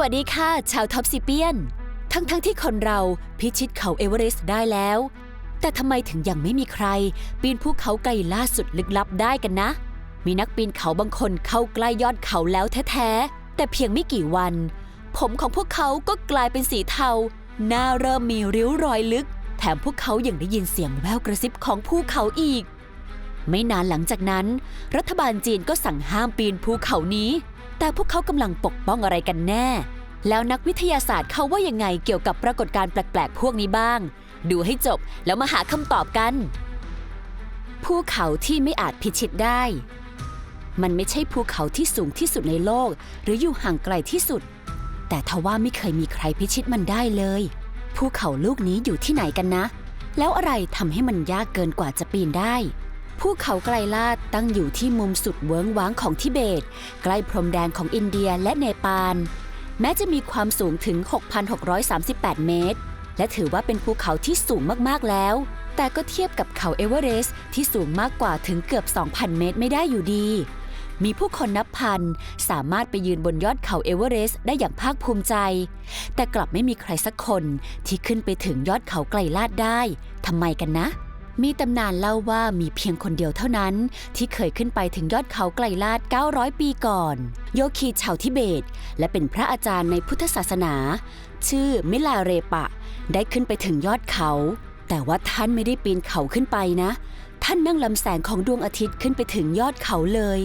วัสดีค่ะ ชาวท็อปซิเปียน ทั้งๆทที่คนเราพิชิตเขาเอเวอเรสต์ได้แล้ว แต่ทำไมถึงยังไม่มีใคร ปีนภูเขาไกลล่าสุดลึกลับได้กันนะ มีนักปีนเขาบางคนเข้าใกล้ยอดเขาแล้วแท้ๆ แต่เพียงไม่กี่วัน ผมของพวกเขาก็กลายเป็นสีเทา หน้าเริ่มมีริ้วรอยลึก แถมพวกเขายังได้ยินเสียงแววกระซิบของภูเขาอีก ไม่นานหลังจากนั้น รัฐบาลจีนก็สั่งห้ามปีนภูเขานี้ แต่พวกเขากำลังปกป้องอะไรกันแน่ แล้วนักวิทยาศาสตร์เขาว่ายังไงเกี่ยวกับปรากฏการณ์แปลกๆ พวกนี้บ้าง ดูให้จบแล้วมาหาคำตอบกัน ภูเขาที่ไม่อาจพิชิตได้ มันไม่ใช่ภูเขาที่สูงที่สุดในโลก หรืออยู่ห่างไกลที่สุด แต่ทว่าไม่เคยมีใครพิชิตมันได้เลย ภูเขาลูกนี้อยู่ที่ไหนกันนะ แล้วอะไรทำให้มันยากเกินกว่าจะปีนได้ ภูเขาไกลลาดตั้งอยู่ที่มุมสุดเวิ้งว้างของทิเบต ใกล้พรมแดนของอินเดียและเนปาล แม้จะมีความสูงถึง 6,638 เมตร และถือว่าเป็นภูเขาที่สูงมากๆแล้ว แต่ก็เทียบกับเขาเอเวอเรสต์ที่สูงมากกว่าถึงเกือบ 2,000 เมตรไม่ได้อยู่ดี มีผู้คนนับพัน สามารถไปยืนบนยอดเขาเอเวอเรสต์ได้อย่างภาคภูมิใจ แต่กลับไม่มีใครสักคนที่ขึ้นไปถึงยอดเขาไกลลาดได้ทำไมกันนะ มีตำนานเล่าว่ามีเพียงคนเดียวเท่านั้น ที่เคยขึ้นไปถึงยอดเขาไกลลาด 900 ปีก่อน โยคีชาวทิเบต และเป็นพระอาจารย์ในพุทธศาสนา ชื่อมิลาเรปะ ได้ขึ้นไปถึงยอดเขา แต่ว่าท่านไม่ได้ปีนเขาขึ้นไปนะ ท่านนั่งลำแสงของดวงอาทิตย์ขึ้นไปถึงยอดเขาเลย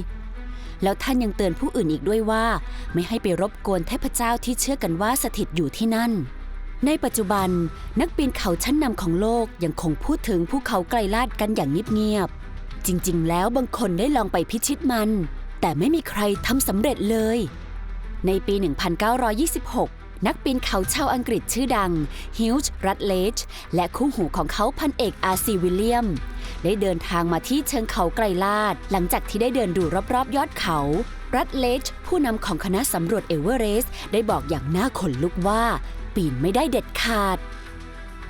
แล้วท่านยังเตือนผู้อื่นอีกด้วยว่า ไม่ให้ไปรบกวนเทพเจ้าที่เชื่อกันว่าสถิตอยู่ที่นั่น ในปัจจุบันนักปีนเขาชั้นนำของโลกยังคงพูดถึงภูเขาไกลลาดกันอย่างเงียบๆ จริงๆ แล้วบางคนได้ลองไปพิชิตมัน แต่ไม่มีใครทำสำเร็จเลย ในปี 1926 นักปีนเขาชาวอังกฤษชื่อดังฮิลจ์รัตเลจและคู่หูของเขาพันเอกอาซีวิลเลียม ได้เดินทางมาที่เชิงเขาไกลลาด หลังจากที่ได้เดินดูรอบๆ ยอดเขารัตเลจผู้นำของคณะสำรวจเอเวอเรสต์ได้บอกอย่างน่าขนลุกว่า ปีนไม่ได้เด็ดขาด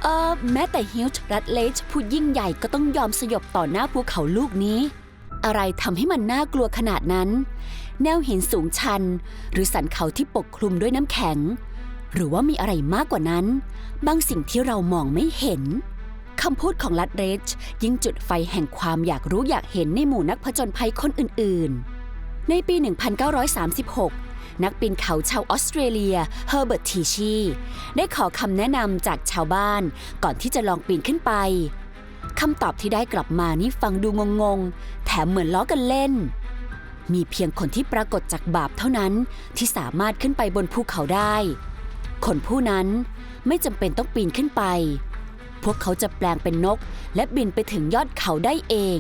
เออแม้แต่ฮิลจ์รัตเลจผู้ยิ่งใหญ่ก็ต้องยอมสยบต่อหน้าภูเขาลูกนี้ อะไรทำให้มันน่ากลัวขนาดนั้น แนวหินสูงชัน หรือสันเขาที่ปกคลุมด้วยน้ำแข็ง หรือว่ามีอะไรมากกว่านั้น บางสิ่งที่เรามองไม่เห็นคำพูดของลัดเรจยิ่งจุดไฟแห่งความอยากรู้อยากเห็นในหมู่นักผจญภัยคนอื่น ๆ ในปี 1936 นักปีนเขาชาวออสเตรเลียเฮอร์เบิร์ตทีชีได้ขอคำแนะนำจากชาวบ้านก่อนที่จะลองปีนขึ้นไปคำตอบที่ได้กลับมานี่ฟังดูงงๆ แถมเหมือนล้อกันเล่น มีเพียงคนที่ปรากฏจากบาปเท่านั้นที่สามารถขึ้นไปบนภูเขาได้ คนผู้นั้นไม่จำเป็นต้องปีนขึ้นไป พวกเขาจะแปลงเป็นนก และบินไปถึงยอดเขาได้เอง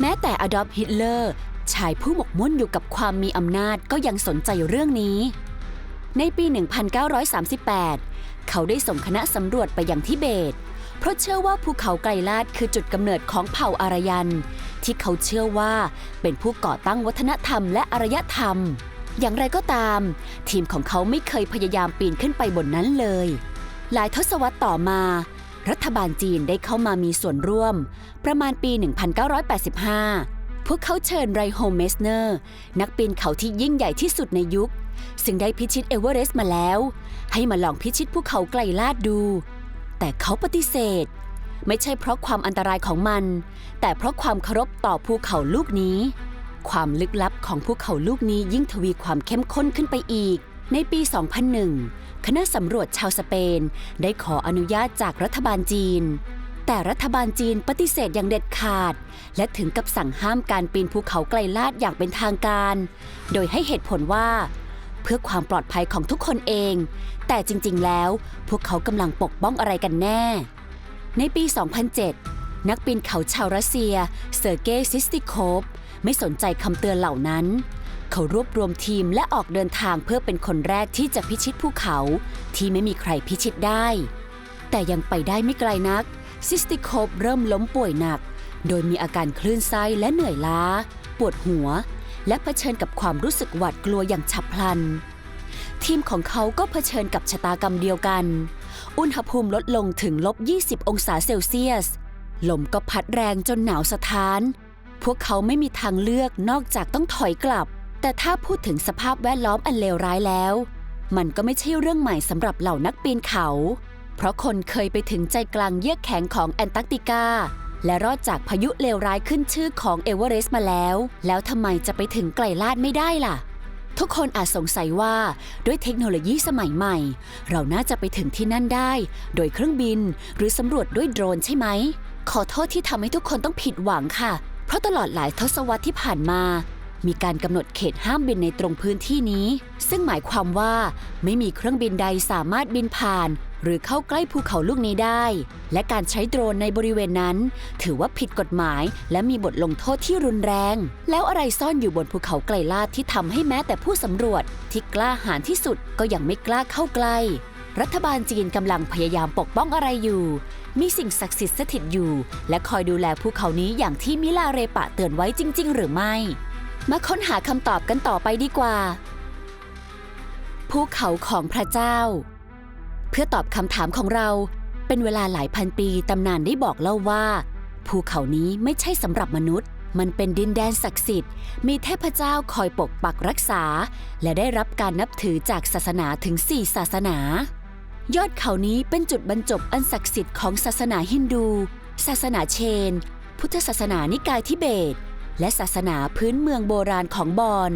แม้แต่อดอล์ฟฮิตเลอร์ ชายผู้หมกมุ่นอยู่กับความมีอำนาจก็ยังสนใจเรื่องนี้ ในปี 1938 เขาได้ส่งคณะสำรวจไปยังทิเบต เพราะเชื่อว่าภูเขาไกลลาดคือจุดกำเนิดของเผ่าอารยัน ที่เขาเชื่อว่าเป็นผู้ก่อตั้งวัฒนธรรมและอารยธรรม อย่างไรก็ตาม ทีมของเขาไม่เคยพยายามปีนขึ้นไปบนนั้นเลย หลายทศวรรษต่อมา รัฐบาลจีนได้เข้ามามีส่วนร่วม ประมาณปี 1985 พวกเขาเชิญไรโฮเมสเนอร์ นักปีนเขาที่ยิ่งใหญ่ที่สุดในยุค ซึ่งได้พิชิตเอเวอเรสต์มาแล้ว ให้มาลองพิชิตภูเขาไกลลาดดู แต่เขาปฏิเสธ ไม่ใช่เพราะความอันตรายของมัน แต่เพราะความเคารพต่อภูเขาลูกนี้ ความลึกลับของภูเขาลูกนี้ยิ่งทวีความเข้มข้นขึ้นไปอีก ในปี 2001 คณะสำรวจชาวสเปน ได้ขออนุญาตจากรัฐบาลจีน แต่รัฐบาลจีนปฏิเสธอย่างเด็ดขาด และถึงกับสั่งห้ามการปีนภูเขาไกลลาดอย่างเป็นทางการ โดยให้เหตุผลว่า เพื่อความปลอดภัยของทุกคนเอง แต่จริง ๆ แล้วพวกเขากำลังปกป้องอะไรกันแน่ ในปี 2007 นักปีนเขาชาวรัสเซีย เซอร์เกย์ซิสติโคฟไม่สนใจคำเตือนเหล่านั้น เขารวบรวมทีมและออกเดินทางเพื่อเป็นคนแรกที่จะพิชิตภูเขา ที่ไม่มีใครพิชิตได้ แต่ยังไปได้ไม่ไกลนัก ซิสติโคฟเริ่มล้มป่วยหนัก โดยมีอาการคลื่นไส้และเหนื่อยล้า ปวดหัว และเผชิญกับความรู้สึกหวาดกลัวอย่างฉับพลัน ทีมของเขาก็เผชิญกับชะตากรรมเดียวกัน อุณหภูมิลดลงถึงลบ 20 องศาเซลเซียส ลมก็พัดแรงจนหนาวสะท้าน พวกเขาไม่มีทางเลือกนอกจากต้องถอยกลับ แต่ถ้าพูดถึงสภาพแวดล้อมอันเลวร้ายแล้ว มันก็ไม่ใช่เรื่องใหม่สำหรับเหล่านักปีนเขา เพราะคนเคยไปถึงใจกลางเยือกแข็งของแอนตาร์กติกา และรอดจากพายุเลวร้ายขึ้นชื่อของเอเวอเรสต์มาแล้ว แล้วทำไมจะไปถึงไกลลาดไม่ได้ล่ะ ทุกคนอาจสงสัยว่าด้วยเทคโนโลยีสมัยใหม่ เราน่าจะไปถึงที่นั่นได้ โดยเครื่องบินหรือสำรวจด้วยโดรนใช่ไหม ขอโทษที่ทำให้ทุกคนต้องผิดหวังค่ะ เพราะตลอดหลายทศวรรษที่ผ่านมามีการกำหนดเขตห้ามบินในตรงพื้นที่นี้ ซึ่งหมายความว่าไม่มีเครื่องบินใดสามารถบินผ่าน หรือเข้าใกล้ภูเขาลูกนี้ได้ และการใช้โดรนในบริเวณนั้น ถือว่าผิดกฎหมายและมีบทลงโทษที่รุนแรง แล้วอะไรซ่อนอยู่บนภูเขาไกลลาดที่ทำให้แม้แต่ผู้สำรวจที่กล้าหาญที่สุดก็ยังไม่กล้าเข้าใกล้ รัฐบาลจีนกำลังพยายามปกป้องอะไรอยู่ มีสิ่งศักดิ์สิทธิ์สถิตอยู่ และคอยดูแลภูเขานี้อย่างที่มิลาเรปะเตือนไว้จริง ๆ หรือไม่ มาค้นหาคำตอบกันต่อไปดีกว่า ภูเขาของพระเจ้า พื่อตอบคำถามของเรา เป็นเวลาหลายพันปีตำนานได้บอกเล่าว่า ภูเขานี้ไม่ใช่สำหรับมนุษย์ มันเป็นดินแดนศักดิ์สิทธิ์ มีเทพเจ้าคอยปกปักรักษา และได้รับการนับถือจากศาสนาถึง 4 ศาสนา ยอดเขานี้เป็นจุดบรรจบอันศักดิ์สิทธิ์ของศาสนาฮินดู ศาสนาเชน พุทธศาสนานิกายทิเบต และศาสนาพื้นเมืองโบราณของบอน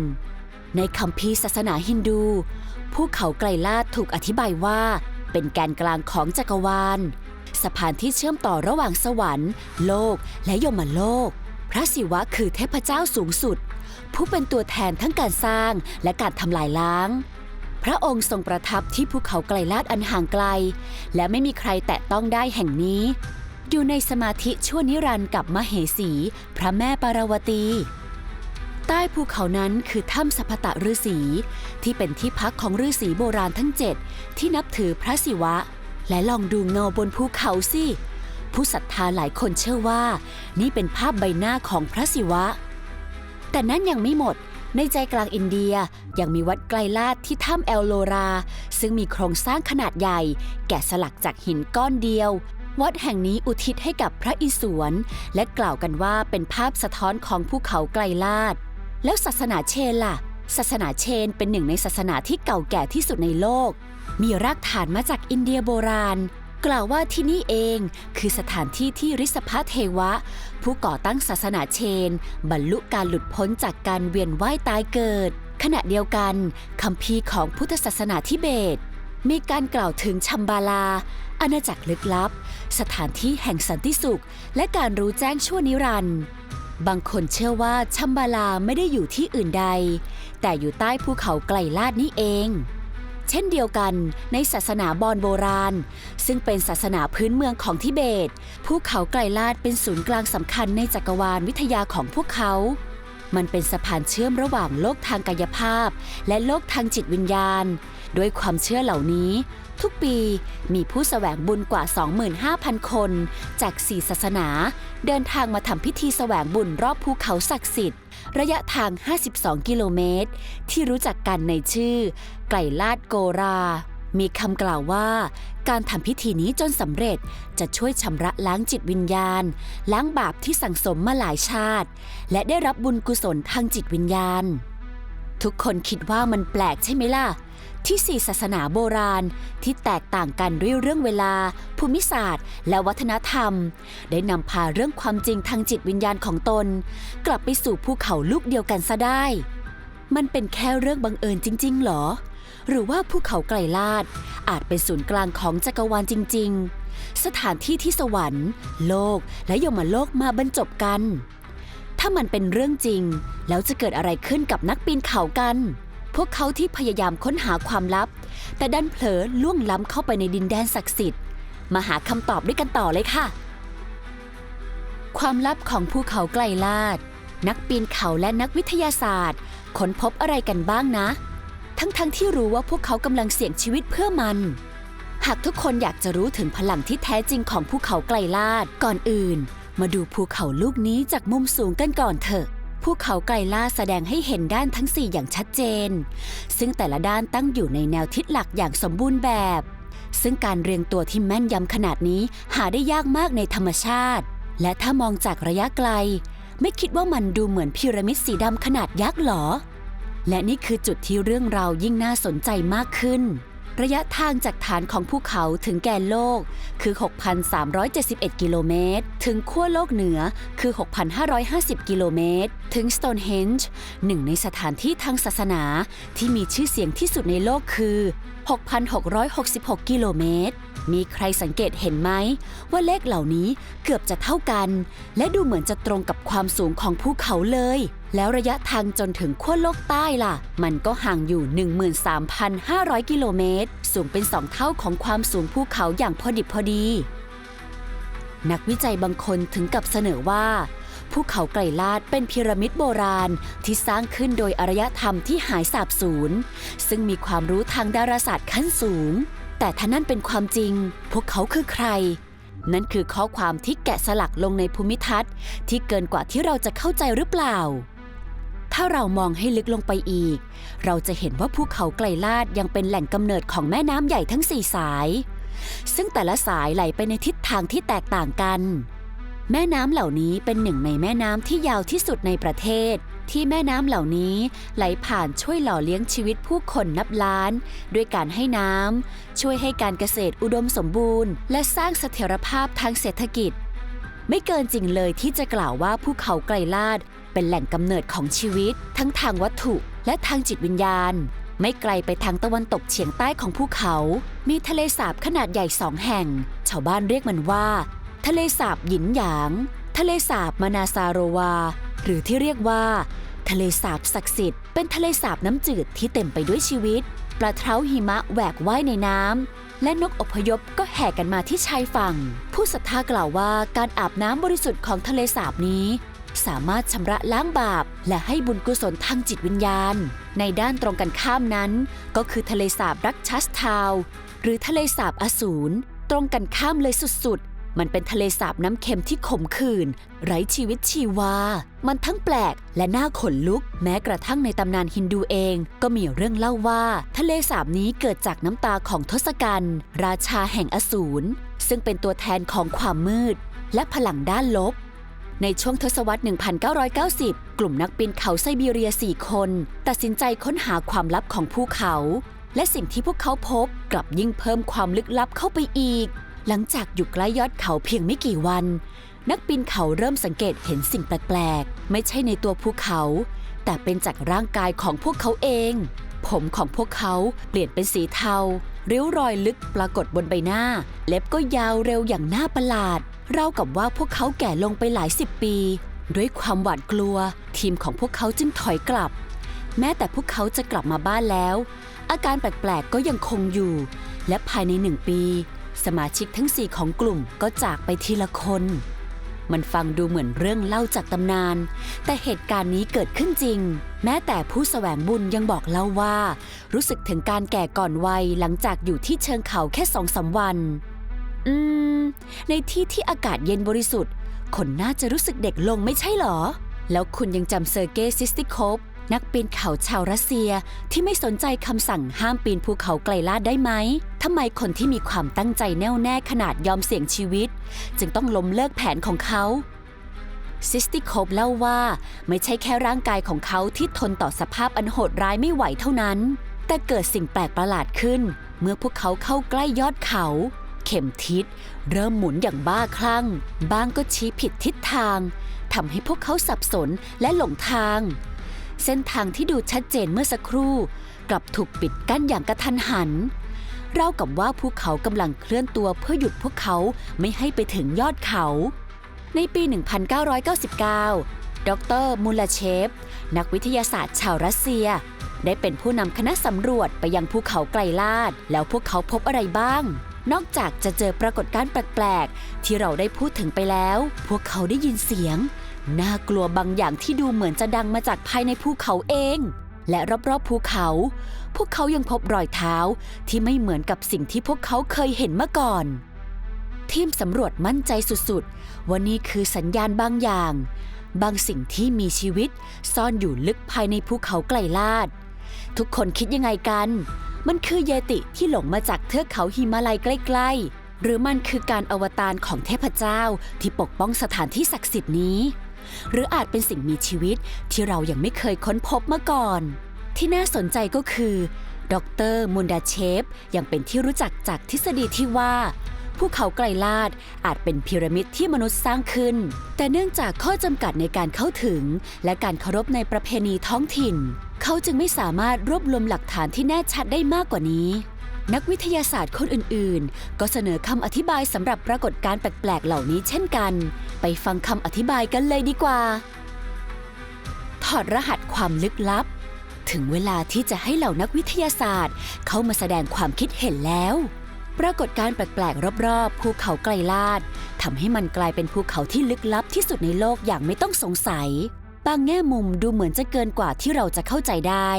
ในคัมภีศาสนาฮินดู ภูเขาไกลลาดถูกอธิบายว่า เป็นแกนกลางของจักรวาล สะพานที่เชื่อมต่อระหว่างสวรรค์ โลกและยมโลก พระศิวะคือเทพเจ้าสูงสุด ผู้เป็นตัวแทนทั้งการสร้างและการทำลายล้าง พระองค์ทรงประทับที่ภูเขาไกลลาดอันห่างไกล และไม่มีใครแตะต้องได้แห่งนี้ อยู่ในสมาธิชั่วนิรันดร์กับมเหสี พระแม่ปารวตี ใต้ภูเขานั้นคือถ้ำสัพตะฤาษีที่เป็นที่พักของฤาษีโบราณทั้งเจ็ดที่นับถือพระศิวะ และลองดูเงาบนภูเขาสิ ผู้ศรัทธาหลายคนเชื่อว่า นี่เป็นภาพใบหน้าของพระศิวะ แต่นั้นยังไม่หมดในใจกลางอินเดียยังมีวัดไกลลาดที่ถ้ำแอลโลรา ซึ่งมีโครงสร้างขนาดใหญ่ แกะสลักจากหินก้อนเดียว วัดแห่งนี้อุทิศให้กับพระอิศวรและกล่าวกันว่าเป็นภาพสะท้อนของภูเขาไกลลาด แล้วศาสนาเชนล่ะ ศาสนาเชนเป็นหนึ่งในศาสนาที่เก่าแก่ที่สุดในโลก มีรากฐานมาจากอินเดียโบราณ กล่าวว่าที่นี่เองคือสถานที่ที่ริษภะเทวะ ผู้ก่อตั้งศาสนาเชน บรรลุการหลุดพ้นจากการเวียนว่ายตายเกิด ขณะเดียวกันคัมภีของพุทธศาสนาทิเบต มีการกล่าวถึงชัมบาลา อาณาจักรลึกลับ สถานที่แห่งสันติสุข และการรู้แจ้งชั่วนิรันดร์ บางคนเชื่อว่าชัมบาลาไม่ได้อยู่ที่อื่นใด แต่อยู่ใต้ภูเขาไกลลาดนี้เอง เช่นเดียวกันในศาสนาบอนโบราณ ซึ่งเป็นศาสนาพื้นเมืองของทิเบต ภูเขาไกลลาดเป็นศูนย์กลางสำคัญในจักรวาลวิทยาของพวกเขา มันเป็นสะพานเชื่อมระหว่างโลกทางกายภาพ และโลกทางจิตวิญญาณ ด้วยความเชื่อเหล่านี้ ทุกปีมีผู้แสวงบุญกว่า 25,000 คน จากสี่ศาสนา เดินทางมาทำพิธีแสวงบุญรอบภูเขาศักดิ์สิทธิ์ ระยะทาง 52 กิโลเมตร ที่รู้จักกันในชื่อ ไกลลาดโกรา มีคำกล่าวว่า การทำพิธีนี้จนสำเร็จจะช่วยชำระล้างจิตวิญญาณ ล้างบาปที่สั่งสมมาหลายชาติ และได้รับบุญกุศลทางจิตวิญญาณ ทุกคนคิดว่ามันแปลกใช่ไหมล่ะ ที่สี่ศาสนาโบราณที่แตกต่างกันด้วยเรื่องเวลา ภูมิศาสตร์ และวัฒนธรรม ได้นำพาเรื่องความจริงทางจิตวิญญาณของตน กลับไปสู่ภูเขาลูกเดียวกันซะได้ มันเป็นแค่เรื่องบังเอิญจริง ๆ หรอ หรือว่าภูเขาไกลลาด อาจเป็นศูนย์กลางของจักรวาลจริง ๆ สถานที่ที่สวรรค์ โลกและยมโลกมาบรรจบกัน ถ้ามันเป็นเรื่องจริง แล้วจะเกิดอะไรขึ้นกับนักปีนเขากัน พวกเขาที่พยายามค้นหาความลับ แต่ดันเผลอล่วงล้ำเข้าไปในดินแดนศักดิ์สิทธิ์ มาหาคำตอบด้วยกันต่อเลยค่ะ ความลับของภูเขาไกลลาดนักปีนเขาและนักวิทยาศาสตร์ ค้นพบอะไรกันบ้างนะ ทั้งๆทที่รู้ว่าพวกเขากำลังเสี่ยงชีวิตเพื่อมัน หากทุกคนอยากจะรู้ถึงพลังที่แท้จริงของภูเขาไกลลาดก่อนอื่น มาดูภูเขาลูกนี้จากมุมสูงกันก่อนเถอะภูเขาไกลลาดแสดงให้เห็นด้านทั้ง4อย่างชัดเจน ซึ่งแต่ละด้านตั้งอยู่ในแนวทิศหลักอย่างสมบูรณ์แบบ ซึ่งการเรียงตัวที่แม่นยำขนาดนี้หาได้ยากมากในธรรมชาติ และถ้ามองจากระยะไกล ไม่คิดว่ามันดูเหมือนพีระมิดสีดำขนาดยักษ์หรอ และนี่คือจุดที่เรื่องราวยิ่งน่าสนใจมากขึ้น ระยะทางจากฐานของภูเขาถึงแกนโลกคือ 6,371 กิโลเมตร ถึงขั้วโลกเหนือคือ 6,550 กิโลเมตร ถึง Stonehenge หนึ่งในสถานที่ทางศาสนาที่มีชื่อเสียงที่สุดในโลกคือ 6,666 กิโลเมตร มีใครสังเกตเห็นไหม ว่าเลขเหล่านี้เกือบจะเท่ากัน และดูเหมือนจะตรงกับความสูงของภูเขาเลย แล้วระยะทางจนถึงขั้วโลกใต้ล่ะ มันก็ห่างอยู่ 13,500 กิโลเมตร สูงเป็นสองเท่าของความสูงภูเขาอย่างพอดิบพอดี นักวิจัยบางคนถึงกับเสนอว่าภูเขาไกรลาดเป็นพีระมิดโบราณที่สร้างขึ้นโดยอารยธรรมที่หายสาบสูญซึ่งมีความรู้ทางดาราศาสตร์ขั้นสูง แต่ถ้านั่นเป็นความจริง พวกเขาคือใคร นั่นคือข้อความที่แกะสลักลงในภูมิทัศน์ ที่เกินกว่าที่เราจะเข้าใจหรือเปล่า ถ้าเรามองให้ลึกลงไปอีก เราจะเห็นว่าภูเขาไกลลาดยังเป็นแหล่งกำเนิดของแม่น้ำใหญ่ทั้งสี่สาย ซึ่งแต่ละสายไหลไปในทิศทางที่แตกต่างกัน แม่น้ำเหล่านี้เป็นหนึ่งในแม่น้ำที่ยาวที่สุดในประเทศ ที่แม่น้ำเหล่านี้ไหลผ่านช่วยหล่อเลี้ยงชีวิตผู้คนนับล้าน ด้วยการให้น้ำช่วยให้การเกษตรอุดมสมบูรณ์ และสร้างเสถียรภาพทางเศรษฐกิจ ไม่เกินจริงเลยที่จะกล่าวว่าภูเขาไกลลาด เป็นแหล่งกำเนิดของชีวิต ทั้งทางวัตถุและทางจิตวิญญาณ ไม่ไกลไปทางตะวันตกเฉียงใต้ของภูเขา มีทะเลสาบขนาดใหญ่สองแห่ง ชาวบ้านเรียกมันว่า ทะเลสาบหยินหยาง ทะเลสาบมานาซาโรวา หรือที่เรียกว่า ทะเลสาบศักดิ์สิทธิ์ เป็นทะเลสาบน้ำจืดที่เต็มไปด้วยชีวิต ปลาเท้าหิมะแหวกว่ายในน้ำ และนกอพยพก็แห่กันมาที่ชายฝั่ง ผู้ศรัทธากล่าวว่าการอาบน้ำบริสุทธิ์ของทะเลสาบนี้ สามารถชำระล้างบาป และให้บุญกุศลทางจิตวิญญาณ ในด้านตรงกันข้ามนั้น ก็คือทะเลสาบรักชัสทาว หรือทะเลสาบอสูรตรงกันข้ามเลยสุด มันเป็นทะเลสาบน้ำเค็มที่ขมขื่นไร้ชีวิตชีวา มันทั้งแปลกและน่าขนลุก แม้กระทั่งในตำนานฮินดูเอง ก็มีเรื่องเล่าว่า ทะเลสาบนี้เกิดจากน้ำตาของทศกัณฐ์ราชาแห่งอสูรซึ่งเป็นตัวแทนของความมืด และพลังด้านลบ ในช่วงทศวรรษ 1990 กลุ่มนักปีนเขาไซบีเรีย 4 คน ตัดสินใจค้นหาความลับของภูเขา และสิ่งที่พวกเขาพบกลับยิ่งเพิ่มความลึกลับเข้าไปอีก หลังจากอยู่ใกล้ยอดเขาเพียงไม่กี่วัน นักปีนเขาเริ่มสังเกตเห็นสิ่งแปลกๆ ไม่ใช่ในตัวภูเขา แต่เป็นจากร่างกายของพวกเขาเอง ผมของพวกเขาเปลี่ยนเป็นสีเทา ริ้วรอยลึกปรากฏบนใบหน้า เล็บก็ยาวเร็วอย่างน่าประหลาด ราวกับว่าพวกเขาแก่ลงไปหลายสิบปี ด้วยความหวาดกลัว ทีมของพวกเขาจึงถอยกลับ แม้แต่พวกเขาจะกลับมาบ้านแล้ว อาการแปลกๆก็ยังคงอยู่ และภายในหนึ่งปี สมาชิกทั้งสี่ของกลุ่มก็จากไปทีละคน มันฟังดูเหมือนเรื่องเล่าจากตำนาน แต่เหตุการณ์นี้เกิดขึ้นจริง แม้แต่ผู้แสวงบุญยังบอกเล่าว่า รู้สึกถึงการแก่ก่อนวัยหลังจากอยู่ที่เชิงเขาแค่สองสามวัน อืม ในที่ที่อากาศเย็นบริสุทธิ์ คนน่าจะรู้สึกเด็กลงไม่ใช่หรอ แล้วคุณยังจำเซอร์เกย์ซิสติโคฟ นักปีนเขาชาวรัสเซียที่ไม่สนใจคำสั่งห้ามปีนภูเขาไกลลาดได้ไหมทำไมคนที่มีความตั้งใจแน่วแน่ขนาดยอมเสี่ยงชีวิต จึงต้องล้มเลิกแผนของเขาซิสติโคฟเล่าว่าไม่ใช่แค่ร่างกายของเขาที่ทนต่อสภาพอันโหดร้ายไม่ไหวเท่านั้น แต่เกิดสิ่งแปลกประหลาดขึ้น เมื่อพวกเขาเข้าใกล้ยอดเขา เข็มทิศเริ่มหมุนอย่างบ้าคลั่งบ้างก็ชี้ผิดทิศทางทำให้พวกเขาสับสนและหลงทาง เส้นทางที่ดูชัดเจนเมื่อสักครู่ กลับถูกปิดกั้นอย่างกระทันหันเรากับว่าภูเขากำลังเคลื่อนตัวเพื่อหยุดพวกเขาไม่ให้ไปถึงยอดเขา ในปี 1999 ดรมูลาเชฟ นักวิทยาศาสตร์ชาวรัสเซีย ได้เป็นผู้นำคณะสำรวจไปยังภูเขาไกลลาด แล้วพวกเขาพบอะไรบ้าง นอกจากจะเจอปรากฏการณ์แปลก ๆ ที่เราได้พูดถึงไปแล้ว พวกเขาได้ยินเสียง น่ากลัวบางอย่างที่ดูเหมือนจะดังมาจากภายในภูเขาเอง และรอบๆภูเขา พวกเขายังพบรอยเท้าที่ไม่เหมือนกับสิ่งที่พวกเขาเคยเห็นมาก่อน ทีมสำรวจมั่นใจสุดๆ ว่านี่คือสัญญาณบางอย่าง บางสิ่งที่มีชีวิตซ่อนอยู่ลึกภายในภูเขาไกลลาด ทุกคนคิดยังไงกัน มันคือเยติที่หลงมาจากเทือกเขาหิมาลัยใกล้ ๆ หรือมันคือการอวตารของเทพเจ้าที่ปกป้องสถานที่ศักดิ์สิทธิ์นี้ หรืออาจเป็นสิ่งมีชีวิตที่เรายังไม่เคยค้นพบมาก่อน ที่น่าสนใจก็คือดรมุนดาเชฟยังเป็นที่รู้จักจากทฤษฎีที่ว่าภูเขาไกลลาดอาจเป็นพีระมิดที่มนุษย์สร้างขึ้น แต่เนื่องจากข้อจำกัดในการเข้าถึง และการเคารพในประเพณีท้องถิ่น เขาจึงไม่สามารถรวบรวมหลักฐานที่แน่ชัดได้มากกว่านี้ นักวิทยาศาสตร์คนอื่นๆ ก็เสนอคำอธิบายสำหรับปรากฏการณ์แปลกๆ เหล่านี้เช่นกัน ไปฟังคำอธิบายกันเลยดีกว่า ถอดรหัสความลึกลับ ถึงเวลาที่จะให้เหล่านักวิทยาศาสตร์ เข้ามาแสดงความคิดเห็นแล้ว ปรากฏการณ์แปลกๆ รอบๆ ภูเขาไกลลาดทำให้มันกลายเป็นภูเขาที่ลึกลับที่สุดในโลกอย่างไม่ต้องสงสัย บางแง่มุมดูเหมือนจะเกินกว่าที่เราจะเข้าใจได้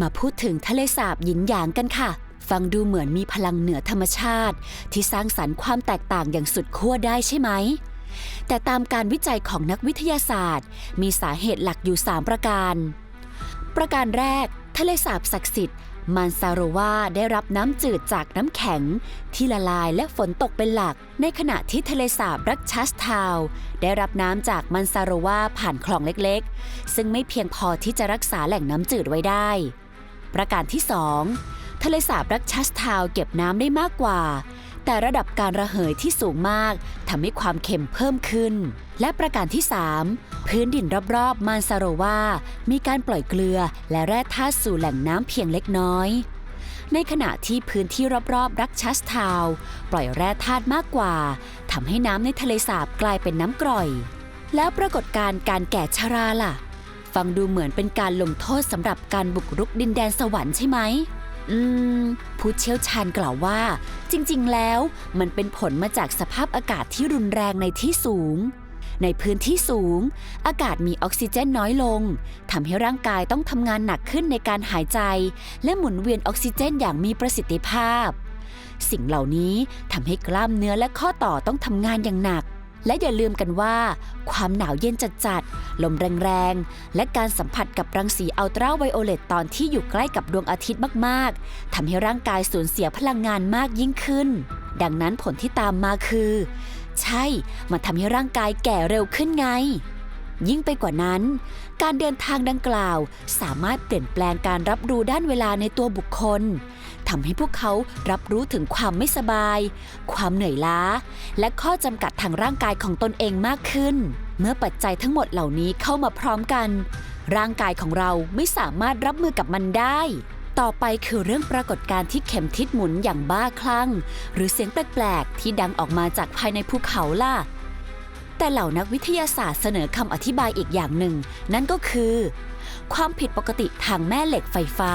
มาพูดถึงทะเลสาบหยินหยางกันค่ะ ฟังดูเหมือนมีพลังเหนือธรรมชาติ ที่สร้างสรรค์ความแตกต่างอย่างสุดขั้วได้ใช่ไหม แต่ตามการวิจัยของนักวิทยาศาสตร์ มีสาเหตุหลักอยู่ 3 ประการ ประการแรก ทะเลสาบศักดิ์สิทธิ์มันซาโรวาได้รับน้ำจืดจากน้ำแข็ง ที่ละลายและฝนตกเป็นหลัก ในขณะที่ทะเลสาบรักชัสทาว ได้รับน้ำจากมันซาโรวาผ่านคลองเล็กๆ ซึ่งไม่เพียงพอที่จะรักษาแหล่งน้ำจืดไว้ได้ ประการที่ 2 ทะเลสาบรักชัสทาวเก็บน้ำได้มากกว่า แต่ระดับการระเหยที่สูงมากทำให้ความเค็มเพิ่มขึ้น และประการที่ 3 พื้นดินรอบๆมานซาโรวา มีการปล่อยเกลือและแร่ธาตุสู่แหล่งน้ำเพียงเล็กน้อย ในขณะที่พื้นที่รอบๆรักชัสทาวปล่อยแร่ธาตุมากกว่าทำให้น้ำในทะเลสาบกลายเป็นน้ำกร่อย แล้วปรากฏการณ์การแก่ชราล่ะ ฟังดูเหมือนเป็นการลงโทษสำหรับการบุกรุกดินแดนสวรรค์ใช่ไหม อืม ผู้เชี่ยวชาญกล่าวว่า จริงๆ แล้วมันเป็นผลมาจากสภาพอากาศที่รุนแรงในที่สูง ในพื้นที่สูง อากาศมีออกซิเจนน้อยลงทำให้ร่างกายต้องทำงานหนักขึ้นในการหายใจ และหมุนเวียนออกซิเจนอย่างมีประสิทธิภาพ สิ่งเหล่านี้ทำให้กล้ามเนื้อและข้อต่อต้องทำงานอย่างหนัก และอย่าลืมกันว่า ความหนาวเย็นจัดๆ ลมแรงๆ และการสัมผัสกับรังสีอัลตราไวโอเลตตอนที่อยู่ใกล้กับดวงอาทิตย์มากๆ ทำให้ร่างกายสูญเสียพลังงานมากยิ่งขึ้น ดังนั้นผลที่ตามมาคือ ใช่ มันทำให้ร่างกายแก่เร็วขึ้นไง ยิ่งไปกว่านั้น การเดินทางดังกล่าวสามารถเปลี่ยนแปลงการรับรู้ด้านเวลาในตัวบุคคลทำให้พวกเขารับรู้ถึงความไม่สบาย ความเหนื่อยล้า และข้อจำกัดทางร่างกายของตนเองมากขึ้น เมื่อปัจจัยทั้งหมดเหล่านี้เข้ามาพร้อมกัน ร่างกายของเราไม่สามารถรับมือกับมันได้ ต่อไปคือเรื่องปรากฏการณ์ที่เข็มทิศหมุนอย่างบ้าคลั่ง หรือเสียงแปลกๆที่ดังออกมาจากภายในภูเขาล่ะ แต่เหล่านักวิทยาศาสตร์เสนอคำอธิบายอีกอย่างหนึ่ง นั่นก็คือ ความผิดปกติทางแม่เหล็กไฟฟ้า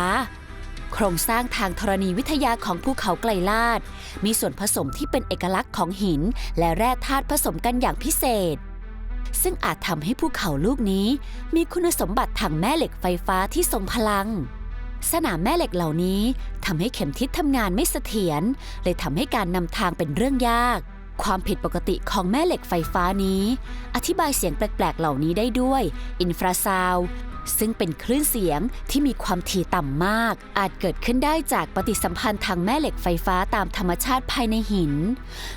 โครงสร้างทางธรณีวิทยาของภูเขาไกลลาด มีส่วนผสมที่เป็นเอกลักษณ์ของหิน และแร่ธาตุผสมกันอย่างพิเศษ ซึ่งอาจทำให้ภูเขาลูกนี้ มีคุณสมบัติทางแม่เหล็กไฟฟ้าที่ทรงพลังสนามแม่เหล็กเหล่านี้ทำให้เข็มทิศทำงานไม่เสถียรเลยทำให้การนำทางเป็นเรื่องยาก ความผิดปกติของแม่เหล็กไฟฟ้านี้ อธิบายเสียงแปลก ๆ เหล่านี้ได้ด้วย อินฟราซาวด์ซึ่งเป็นคลื่นเสียงที่มีความถี่ต่ำมาก อาจเกิดขึ้นได้จากปฏิสัมพันธ์ทางแม่เหล็กไฟฟ้าตามธรรมชาติภายในหิน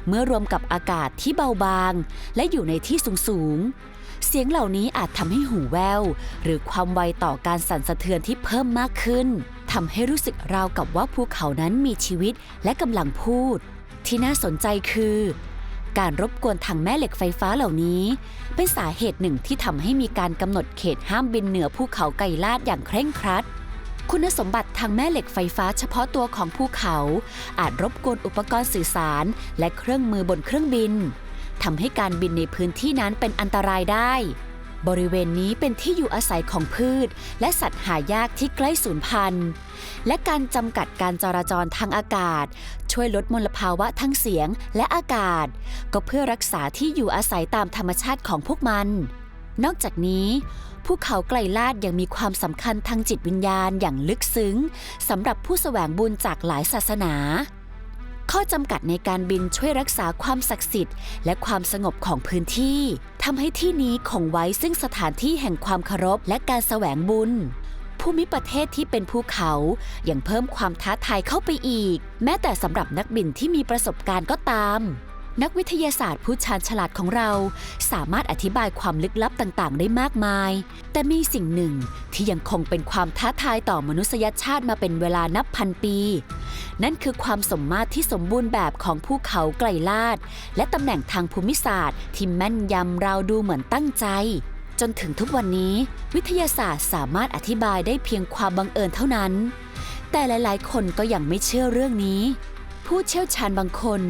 เมื่อรวมกับอากาศที่เบาบาง และอยู่ในที่สูงๆเสียงเหล่านี้อาจทำให้หูแวว หรือความไวต่อการสั่นสะเทือนที่เพิ่มมากขึ้นทำให้รู้สึกราวกับว่าภูเขานั้นมีชีวิตและกำลังพูด ที่น่าสนใจคือ การรบกวนทางแม่เหล็กไฟฟ้าเหล่านี้ เป็นสาเหตุหนึ่งที่ทำให้มีการกำหนดเขตห้ามบินเหนือภูเขาไกลลาดอย่างเคร่งครัด คุณสมบัติทางแม่เหล็กไฟฟ้าเฉพาะตัวของภูเขา อาจรบกวนอุปกรณ์สื่อสาร และเครื่องมือบนเครื่องบินทำให้การบินในพื้นที่นั้นเป็นอันตรายได้ บริเวณนี้เป็นที่อยู่อาศัยของพืช และสัตว์หายากที่ใกล้สูญพันธุ์ และการจำกัดการจราจรทางอากาศ ช่วยลดมลภาวะทั้งเสียงและอากาศ ก็เพื่อรักษาที่อยู่อาศัยตามธรรมชาติของพวกมัน นอกจากนี้ภูเขาไกลลาดยังมีความสำคัญทางจิตวิญญาณอย่างลึกซึ้งสำหรับผู้แสวงบุญจากหลายศาสนา ข้อจำกัดในการบินช่วยรักษาความศักดิ์สิทธิ์ และความสงบของพื้นที่ทำให้ที่นี้คงไว้ซึ่งสถานที่แห่งความเคารพและการแสวงบุญภูมิประเทศที่เป็นภูเขา ยัางเพิ่มความท้าทายเข้าไปอีก แม้แต่สำหรับนักบินที่มีประสบการณ์ก็ตาม นักวิทยาศาสตร์ผู้ชาญฉลาดของเรา สามารถอธิบายความลึกลับต่างๆ ได้มากมาย แต่มีสิ่งหนึ่งที่ยังคงเป็นความท้าทายต่อมนุษยชาติมาเป็นเวลานับพันปี นั่นคือความสมมาตรที่สมบูรณ์แบบของภูเขาไกลลาด และตำแหน่งทางภูมิศาสตร์ ที่แม่นยำเราดูเหมือนตั้งใจ จนถึงทุกวันนี้ วิทยาศาสตร์สามารถอธิบายได้เพียงความบังเอิญเท่านั้น แต่หลาย ๆ คนก็ยังไม่เชื่อเรื่องนี้ ผู้เชี่ยวชาญบางคน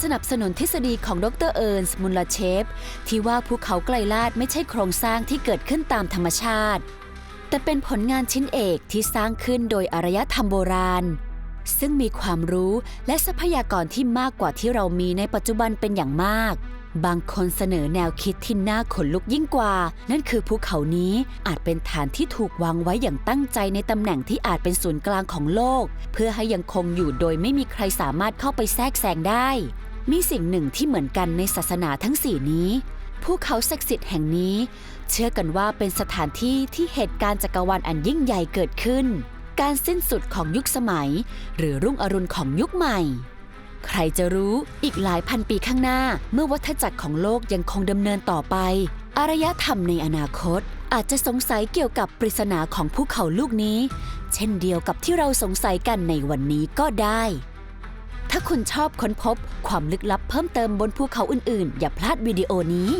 สนับสนุนทฤษฎีของดรเอิร์นส์มุลลาเชฟ ที่ว่าภูเขาไกลลาดไม่ใช่โครงสร้างที่เกิดขึ้นตามธรรมชาติ แต่เป็นผลงานชิ้นเอกที่สร้างขึ้นโดยอารยธรรมโบราณ ซึ่งมีความรู้และทรัพยากรที่มากกว่าที่เรามีในปัจจุบันเป็นอย่างมาก บางคนเสนอแนวคิดที่น่าขนลุกยิ่งกว่า นั่นคือภูเขานี้อาจเป็นฐานที่ถูกวางไว้อย่างตั้งใจในตำแหน่งที่อาจเป็นศูนย์กลางของโลก เพื่อให้ยังคงอยู่โดยไม่มีใครสามารถเข้าไปแทรกแซงได้ มีสิ่งหนึ่งที่เหมือนกันในศาสนาทั้งสี่นี้ภูเขาศักดิ์สิทธิ์แห่งนี้ เชื่อกันว่าเป็นสถานที่ที่เหตุการณ์จักรวาลอันยิ่งใหญ่เกิดขึ้น การสิ้นสุดของยุคสมัย หรือรุ่งอรุณของยุคใหม่ ใครจะรู้อีกหลายพันปีข้างหน้า เมื่อวัฏจักรของโลกยังคงดำเนินต่อไป อารยธรรมในอนาคต อาจจะสงสัยเกี่ยวกับปริศนาของภูเขาลูกนี้ เช่นเดียวกับที่เราสงสัยกันในวันนี้ก็ได้ ถ้าคุณชอบค้นพบความลึกลับเพิ่มเติมบนภูเขาอื่นๆ อย่าพลาดวิดีโอนี้